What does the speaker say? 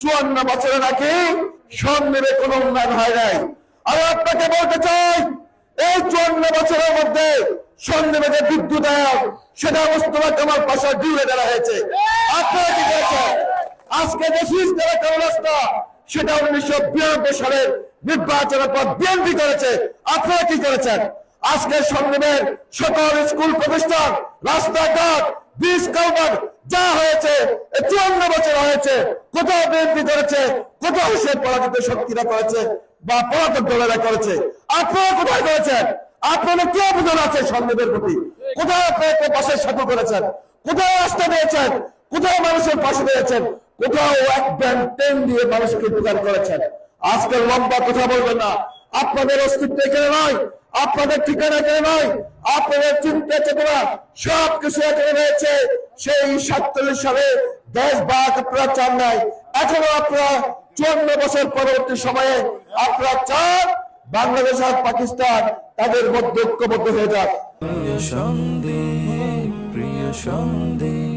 চুয়ান্ন বছরে নাকি সন্দেহে কোনো উন্নয়ন হয় নাই। আমি আপনাকে বলতে চাই, এই চুয়ান্ন বছরের মধ্যে সন্দেহে যে বিদ্যুৎ সেটা মোস্তফা কামাল পাশা ডিউলে দেওয়া হয়েছে। আপনারা কি করেছেন? আজকে যে দেওয়া রাস্তা সেটা উনিশশো বিরানব্বই সালের নির্বাচনের পর বিএনপি করেছে। আপনারা কি করেছেন? আজকে সংগ্রামের সকল স্কুল প্রতিষ্ঠান, রাস্তাঘাট, ব্রিজ যা হয়েছে চুয়ান্ন হয়েছে, কোথাও বিএনপি করেছে কোথাও সে পরাজিত শক্তিরা করেছে বা পলাতক দলেরা করেছে। আপনারা কোথায় করেছেন? আপনাদের কি অভিযোগ আছে সংগ্রামের প্রতি? কোথায় আপনারা পাশের সাথে করেছেন? কোথায় রাস্তা দিয়েছেন? কোথায় মানুষের পাশে দিয়েছেন? কোথাও এক ব্যান্ড টেন দিয়ে মানুষকে উপকার করেছেন? আজকে লম্বা কথা বলবেন না। আপনাদের অস্তিত্ব এখানে নয়। আপনাদের ঠিকানা এখানে নয়, আপনাদের চিন্তা চেতনা সব কিছু এখানে রয়েছে। সেই সাতচল্লিশ সালে দেশ বাক আপনারা চান নাই। এখনও আপনারা চুয়ান্ন বছর পরবর্তী সময়ে আপনারা চান বাংলাদেশ আর পাকিস্তান তাদের মধ্যে ঐক্যবদ্ধ হয়ে যাক। প্রিয় সন্দীপ প্রিয় সন্দীপ